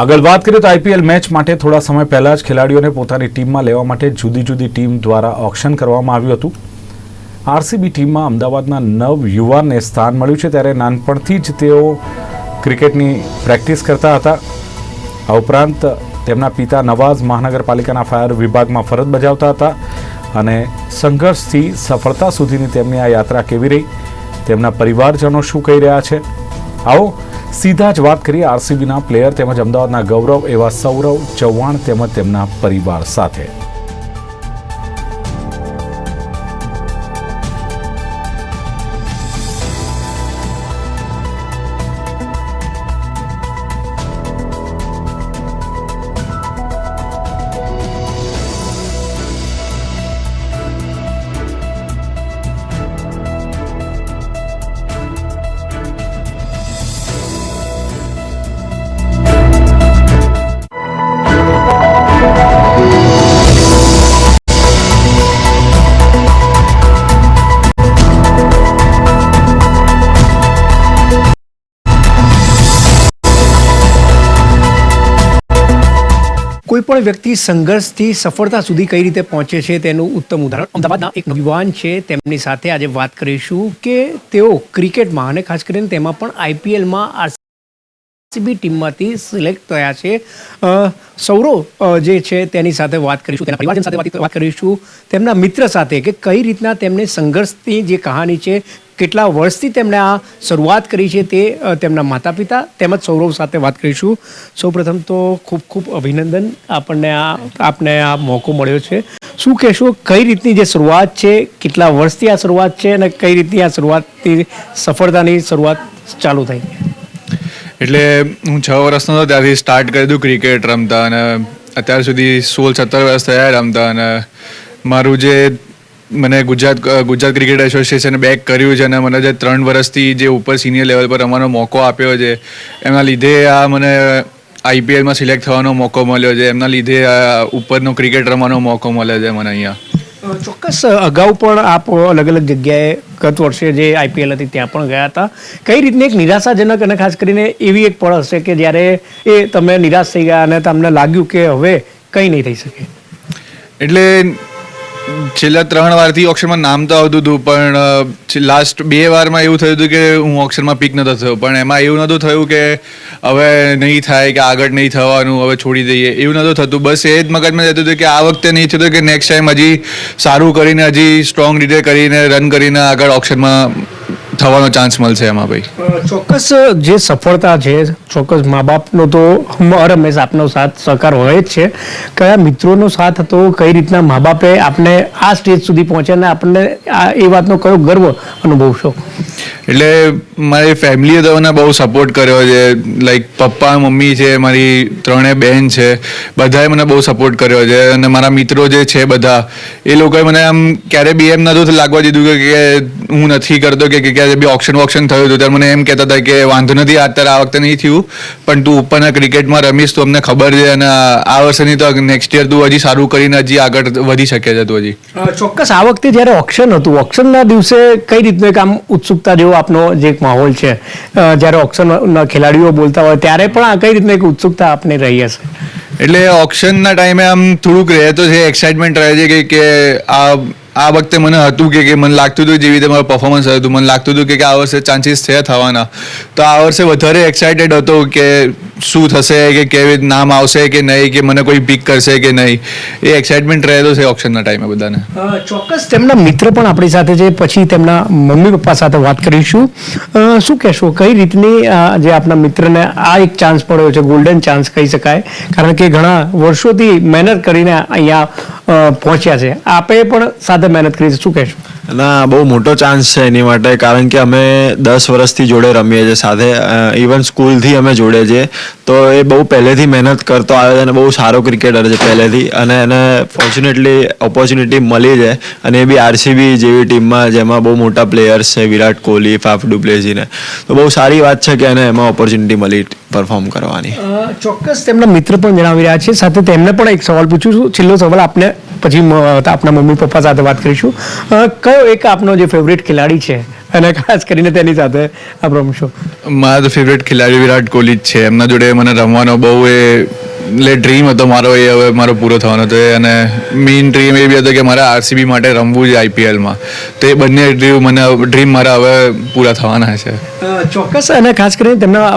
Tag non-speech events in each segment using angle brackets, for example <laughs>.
આગળ વાત કરીએ તો આઈપીએલ મેચ માટે થોડા સમય પહેલા જ ખેલાડીઓને પોતાની ટીમમાં લેવા માટે જુદી જુદી ટીમ દ્વારા ઓક્શન કરવામાં આવ્યું હતું. આરસીબી ટીમમાં અમદાવાદના નવ યુવાનને સ્થાન મળ્યું છે ત્યારે નાનપણથી જ તેઓ ક્રિકેટની પ્રેક્ટિસ કરતા હતા. આ ઉપરાંત તેમના પિતા નવાઝ મહાનગરપાલિકાના ફાયર વિભાગમાં ફરજ બજાવતા હતા અને સંઘર્ષથી સફળતા સુધીની તેમની આ યાત્રા કેવી રહી? તેમના પરિવારજનો શું કહી રહ્યા છે? આવો સીધા જ વાત કરીએ આરસીબીના પ્લેયર તેમજ અમદાવાદના ગૌરવ એવા સૌરવ ચૌહાણ તેમજ તેમના પરિવાર સાથે. કોઈ પણ વ્યક્તિ સંઘર્ષથી સફળતા સુધી કઈ રીતે પહોંચે છે તેનું ઉત્તમ ઉદાહરણ? અમદાવાદના એક યુવાન છે, તેમની સાથે આજે વાત કરીશું કે તેઓ ક્રિકેટમાં અને ખાસ કરીને તેમાં પણ આઈપીએલમાં આરસીબી ટીમમાંથી સિલેક્ટ થયા છે. સૌરવ જે છે તેની સાથે વાત કરીશું, તેના પરિવારજન સાથે વાત કરીશું, તેમના મિત્ર સાથે કે કઈ રીતના તેમને સંઘર્ષની જે કહાની છે કેટલા વર્ષથી તેમણે આ શરૂઆત કરી છે તે તેમના માતા પિતા તેમજ સૌરવ સાથે વાત કરીશું. સૌપ્રથમ તો ખૂબ ખૂબ અભિનંદન આપણને આ, આપને આ મોકો મળ્યો છે. શું કહેશો, કઈ રીતની જે શરૂઆત છે, કેટલા વર્ષથી આ શરૂઆત છે અને કઈ રીતની આ શરૂઆતથી સફળતાની શરૂઆત ચાલુ થઈ? એટલે હું છ વર્ષનો હતો, ત્યારથી સ્ટાર્ટ કરી દઉં ક્રિકેટ રમતા અને અત્યાર સુધી સોળ સત્તર વર્ષ થયા રમતા અને મારું જે મને ગુજરાત ગુજરાત ક્રિકેટ એસોસિએશને બેક કર્યું છે અને મને જે ત્રણ વર્ષથી જે ઉપર સિનિયર લેવલ પર રમવાનો મોકો આપ્યો છે એમના લીધે આ મને આઈપીએલમાં સિલેક્ટ થવાનો મોકો મળ્યો છે એમના લીધે આ ઉપરનો ક્રિકેટ રમવાનો મોકો મળે છે મને અહીંયા. ચોક્કસ અગાઉ પણ આપ અલગ અલગ જગ્યાએ ગત વર્ષે જે આઈપીએલ હતી ત્યાં પણ ગયા હતા. કઈ રીતની એક નિરાશાજનક અને ખાસ કરીને એવી એક પળ હશે કે જ્યારે એ તમે નિરાશ થઈ ગયા અને તમને લાગ્યું કે હવે કંઈ નહીં થઈ શકે? એટલે છેલ્લા ત્રણ વારથી ઓપ્શનમાં નામ તો આવતું હતું, પણ લાસ્ટ બે વારમાં એવું થયું હતું કે હું ઓપ્શનમાં પિક નતો થયો. પણ એમાં એવું નહોતું થયું કે હવે નહીં થાય, કે આગળ નહીં થવાનું, હવે છોડી દઈએ. એવું નહોતું થતું. બસ એ જ મગજમાં જતું હતું કે આ વખતે નહીં થતું કે નેક્સ્ટ ટાઈમ હજી સારું કરીને, હજી સ્ટ્રોંગ રીતે કરીને રન કરીને આગળ ઓપ્શનમાં થવાનો ચાન્સ મળશે એમાં ભાઈ. ચોક્કસ જે સફળતા છે ચોક્કસ મા બાપનો તો હર હંમેશા આપનો સાથ સહકાર હોય જ છે. કયા મિત્રોનો સાથ હતો કઈ રીતના મા બાપે આપને આ સ્ટેજ સુધી પહોંચ્યા અને આપણને આ એ વાતનો કયો ગર્વ અનુભવશો? એટલે મારી ફેમિલીએ તો મને બહુ સપોર્ટ કર્યો છે. લાઈક પપ્પા મમ્મી છે મારી ત્રણેય બહેન છે બધાએ મને બહુ સપોર્ટ કર્યો છે. અને મારા મિત્રો જે છે બધા એ લોકોએ મને આમ ક્યારે બી એમ નહોતું લાગવા દીધું કે કે હું નથી કરતો કે કે ક્યારે બી ઓપ્શન વોક્શન થયું હતું ત્યારે મને એમ કહેતા હતા કે વાંધો નથી અત્યારે આ વખતે નહીં થયું પણ તું ઉપરના ક્રિકેટમાં રમીશ તો અમને ખબર છે અને આ વર્ષે નહીં તો નેક્સ્ટ યર તું હજી સારું કરીને હજી આગળ વધી શકે છે તું હજી. ચોક્કસ. આ વખતે જ્યારે ઓક્શન હતું ઓક્શનના દિવસે કઈ રીતનું એક આમ ઉત્સુકતા જેવો આપનો જે એક માહોલ છે જ્યારે ઓક્શનના ખેલાડીઓ બોલતા હોય ત્યારે પણ આ કઈ રીતની એક ઉત્સુકતા આપને રહી હશે? એટલે ઓક્શનના ટાઈમે આમ થોડુંક રહે તો છે એક્સાઇટમેન્ટ રહે છે કે કે આ આ વખતે મને હતું કે કે મને લાગતું હતું જેવી રીતે મારું પરફોર્મન્સ હતું, મને લાગતું હતું કે આ વર્ષે ચાન્સીસ છે થવાના. તો આ વર્ષે વધારે એક્સાઇટેડ હતો કે શું થશે કે કેવી નામ આવશે કે નહીં કે મને કોઈ પિક કરશે કે નહીં? એ એક્સાઇટમેન્ટ રહેલો છે ઓપ્શનના ટાઈમે બધાને. ચોક્કસ તેમના મિત્ર પણ આપણી સાથે છે. પછી તેમના મમ્મી પપ્પા સાથે વાત કરીશું. શું કહેશો? કઈ રીતની જે આપના મિત્રને આ એક ચાન્સ પડ્યો છે ગોલ્ડન ચાન્સ કહી શકાય. કારણ કે ઘણા વર્ષોથી મહેનત કરીને અહીંયા પહોંચ્યા છે. આપે પણ સાથે મહેનત કરી છે. શું કહેશો? ના બહુ મોટો ચાન્સ છે એની માટે. કારણ કે અમે દસ વર્ષથી જોડે રમીએ છીએ સાથે. ઇવન સ્કૂલથી અમે જોડે છીએ. તો એ બહુ પહેલેથી મહેનત કરતો આવે છે અને બહુ સારો ક્રિકેટર છે પહેલેથી. અને એને ફોર્ચ્યુનેટલી ઓપોર્ચ્યુનિટી મળી છે. અને એ બી આરસીબી જેવી ટીમમાં જેમાં બહુ મોટા પ્લેયર્સ છે, વિરાટ કોહલી ફાફ ડુપ્લેસીને તો બહુ સારી વાત છે કે એને એમાં ઓપોર્ચ્યુનિટી મળી પરફોર્મ કરવાની. ચોક્કસ તેમના મિત્ર પણ જણાવી રહ્યા છે. સાથે તેમને પણ એક સવાલ પૂછું છું. છેલ્લો સવાલ આપને પછી આપના મમ્મી પપ્પા સાથે વાત કરીશું. કયો એક આપનો જે ફેવરેટ ખેલાડી છે? અને ખાસ કરીને તેની સાથે આપ રમશો. મારા ફેવરેટ ખેલાડી વિરાટ કોહલી જ છે. એમના જોડે મને રમવાનો બહુ એ એટલે ડ્રીમ હતો મારો એ હવે મારો પૂરો થવાનો હતો અને મેઇન ડ્રીમ એ બી હતો કે મારે આરસીબી માટે રમવું છે આઈપીએલમાં તો એ બંને ડ્રીમ મને ડ્રીમ મારા હવે પૂરા થવાના છે. ચોક્કસ. અને ખાસ કરીને તેમના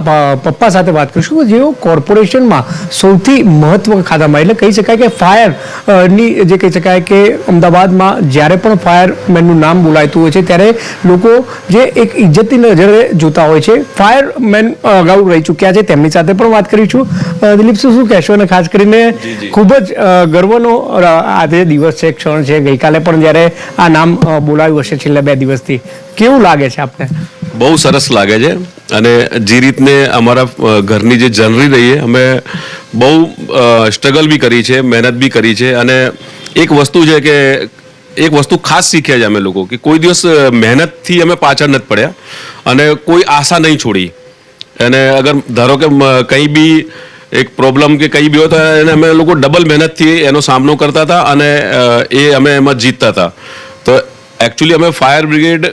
પપ્પા સાથે વાત કરીશું જેઓ કોર્પોરેશનમાં સૌથી મહત્વ ખાતામાં, એટલે કહી શકાય કે ફાયરની જે કહી શકાય કે અમદાવાદમાં જ્યારે પણ ફાયરમેનનું નામ બોલાયતું હોય છે, ત્યારે લોકો જે એક ઇજ્જતની નજરે જોતા હોય છે. ફાયરમેન અગાઉ રહી ચૂક્યા છે, તેમની સાથે પણ વાત કરીશું. દિલીપ, શું શું કહેશો અને ખાસ કરીને ખૂબ જ ગર્વનો આજે દિવસ છે ક્ષણ છે ગઈકાલે પણ જ્યારે આ નામ બોલાવ્યું હશે છેલ્લા બે દિવસથી. કેવું લાગે છે આપને? બહુ સરસ લાગે છે. અને જે રીતને અમારા ઘરની જે જનરી રહીએ અમે બહુ સ્ટ્રગલ બી કરી છે મહેનત બી કરી છે. અને એક વસ્તુ છે કે એક વસ્તુ ખાસ શીખ્યા છે અમે લોકો કે કોઈ દિવસ મહેનતથી અમે પાછળ નથી પડ્યા. અને કોઈ આશા નહીં છોડી. અને અગર ધારો કે કંઈ બી એક પ્રોબ્લેમ કે કંઈ બી હોય એને અમે લોકો ડબલ મહેનતથી એનો સામનો કરતા હતા અને એ અમે એમાં જીતતા હતા. તો એકચ્યુઅલી અમે ફાયર બ્રિગેડ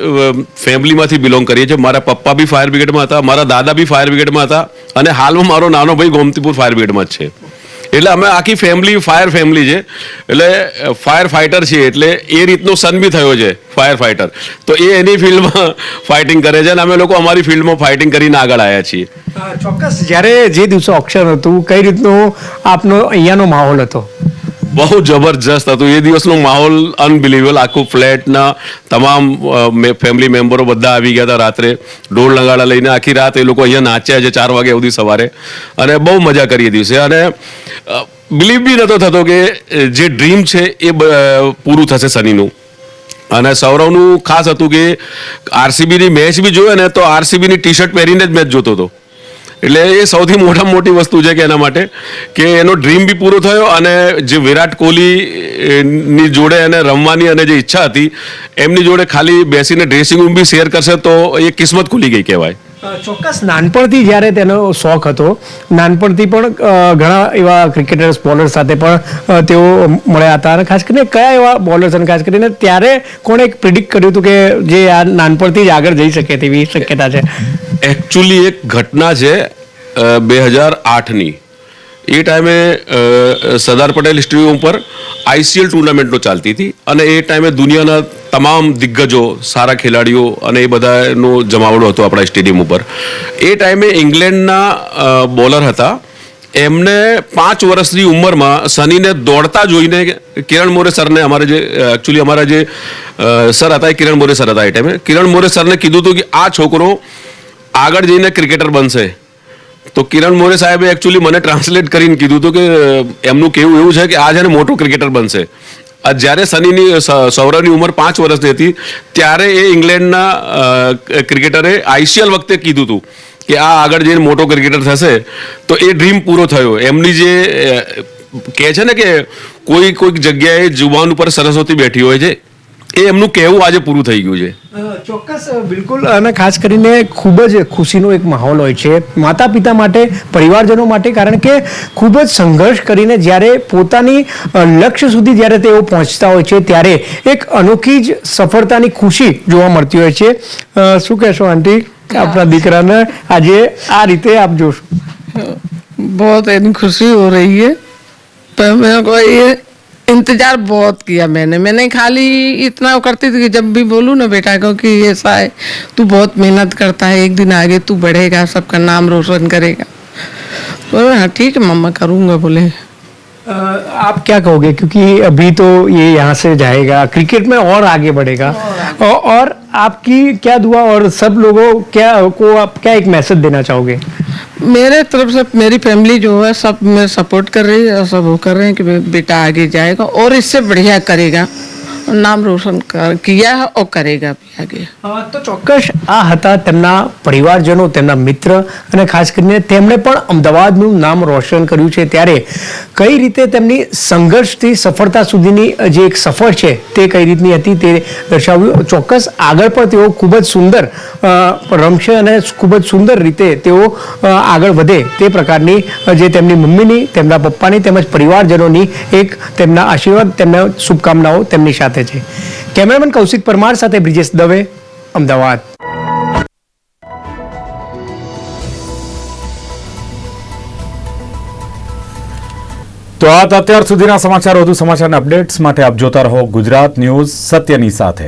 ફેમિલીમાંથી બિલોંગ કરીએ છીએ. મારા પપ્પા બી ફાયર બ્રિગેડમાં હતા, મારા દાદા બી ફાયર બ્રિગેડમાં હતા અને હાલમાં મારો નાનો ભાઈ ગોમતીપુર ફાયર બ્રિગેડમાં જ છે. એટલે અમે આખી ફેમિલી ફાયર ફેમિલી છે. એટલે ફાયર ફાઇટર છીએ એટલે એ રીતનો સન બી થયો છે ફાયર ફાઇટર તો એ એની ફિલ્ડમાં <laughs> ફાઇટિંગ કરે છે અને અમે લોકો અમારી ફિલ્ડમાં ફાઇટિંગ કરીને આગળ આવ્યા છીએ. ચોક્કસ. જ્યારે જે દિવસે ઓપ્શન હતું, કઈ રીતનું આપનો અહીંયાનો માહોલ હતો? બહુ જબરજસ્ત હતું. એ દિવસનો માહોલ અનબિલીવેબલ આખું ફ્લેટના તમામ ફેમિલી મેમ્બરો બધા આવી ગયા હતા રાત્રે. ઢોલ નગાડા લઈને આખી રાત એ લોકો અહીંયા નાચ્યા છે ચાર વાગે સુધી સવારે. અને બહુ મજા કરી એ દિવસે. અને બિલીવ બી નહોતો થતો કે જે ડ્રીમ છે એ પૂરું થશે શનિનું. અને સૌરવનું ખાસ હતું કે, આરસીબીની મેચ બી જોયો ને, તો આરસીબીની ટી શર્ટ પહેરીને જ મેચ જોતો હતો. એટલે એ સૌથી મોટા મોટી વસ્તુ છે કે એના માટે કે એનો ડ્રીમ બી પૂરો થયો અને જે વિરાટ કોહલી ની જોડે એને રમવાની અને જે ઈચ્છા હતી, એમની જોડે ખાલી બેસીને ડ્રેસિંગ રૂમ બી શેર કરશે તો એ કિસ્મત ખુલી ગઈ કહેવાય. ચોક્કસ. નાનપણથી જ્યારે તેનો શોખ હતો, નાનપણથી પણ ઘણા એવા ક્રિકેટર્સ બોલર સાથે પણ તેઓ મળ્યા હતા. અને ખાસ કરીને કયા એવા બોલર્સ અને ખાસ કરીને ત્યારે કોણે પ્રિડિક્ટ કર્યું હતું કે જે આ નાનપણથી જ આગળ જઈ શકે તેવી શક્યતા છે? એકચ્યુઅલી એક ઘટના છે બે હજાર આઠની. એ ટાઈમે સરદાર પટેલ સ્ટેડિયમ ઉપર આઈસીએલ ટુર્નામેન્ટો ચાલતી હતી અને એ ટાઈમે દુનિયાના તમામ દિગ્ગજો, સારા ખેલાડીઓ અને એ બધાનો જમાવડો હતો આપણા સ્ટેડિયમ ઉપર. એ ટાઈમે ઇંગ્લેન્ડના બોલર હતા. એમને પાંચ વર્ષની ઉંમરમાં સનીને દોડતા જોઈને કિરણ મોરે સરને અમારે જે એકચ્યુઅલી અમારા જે સર હતા એ કિરણ મોરે સર હતા એ ટાઈમે. કિરણ મોરે સરને કીધું હતું કે આ છોકરો આગળ જઈને ક્રિકેટર બનશે. તો કિરણ મોરે સાહેબે એકચ્યુઅલી મને ટ્રાન્સલેટ કરીને કીધું હતું કે એમનું કેવું એવું છે કે આ છે ને મોટો ક્રિકેટર બનશે. આ જ્યારે સનીની સૌરવની ઉંમર પાંચ વર્ષની હતી, ત્યારે એ ઇંગ્લેન્ડના ક્રિકેટરે આઈસીએલ વખતે કીધું હતું કે આ આગળ જઈને મોટો ક્રિકેટર થશે. તો એ ડ્રીમ પૂરો થયો. એમની જે કહે છે ને કે કોઈ, કોઈક જગ્યાએ જુવાન ઉપર સરસ્વતી બેઠી હોય છે. એ એમનું કહેવું આજે પૂરું થઈ ગયું છે. ચોક્કસ બિલકુલ અને ખાસ કરીને ખૂબ જ ખુશીનો એક માહોલ હોય છે માતા પિતા માટે પરિવારજનો માટે કારણ કે ખૂબ જ સંઘર્ષ કરીને જ્યારે પોતાની લક્ષ્ય સુધી જ્યારે તેઓ પહોંચતા હોય છે ત્યારે એક અનોખી જ સફળતાની ખુશી જોવા મળતી હોય છે. શું કહેશો આંટી? આપણા દીકરાને આજે આ રીતે આપ જોશો. બહુ એની ખુશી હો રહી હૈ इंतज़ार बहुत किया मैंने। मैंने खाली इतना करती थी कि जब भी बोलूँ ना बेटा को कि ऐसा है तू बहुत मेहनत करता है एक दिन आगे तू बढ़ेगा सबका नाम रोशन करेगा। बोले हाँ ठीक है मम्मा करूँगा बोले। आप क्या कहोगे? क्योंकि अभी तो ये यहाँ से जाएगा क्रिकेट में और आगे बढ़ेगा। और, और आपकी क्या दुआ और सब लोगों क्या को आप क्या एक मैसेज देना चाहोगे? मेरे तरफ से मेरी फैमिली जो है सब मैं सपोर्ट कर रही है और सब वो कर रहे हैं कि बे- बेटा आगे जाएगा और इससे बढ़िया करेगा નામ રોશન કિયા ઓ કરેગા આગે? તો ચોક્કસ આ હતા તેમના પરિવારજનો, તેમના મિત્ર અને ખાસ કરીને તેમણે પણ અમદાવાદનું નામ રોશન કર્યું છે. ત્યારે કઈ રીતે તેમની સંઘર્ષથી, સફળતા સુધીની જે એક સફર છે તે કઈ રીતની હતી તે દર્શાવ્યું. ચોક્કસ આગળ પણ તેઓ ખૂબ જ સુંદર રમશે અને ખૂબ જ સુંદર રીતે તેઓ આગળ વધે તે પ્રકારની જે તેમની મમ્મીની, તેમના પપ્પાની તેમજ પરિવારજનોની એક તેમના આશીર્વાદ, તેમના શુભકામનાઓ તેમની સાથે છે. કેમેરામેન કૌશિક પરમાર સાથે બ્રિજેશ દવે, અમદાવાદ. તો આ અત્યાર સુધીના સમાચાર, વધુ સમાચારના અપડેટ્સ માટે આપ જોતા રહો ગુજરાત ન્યૂઝ સત્યની સાથે.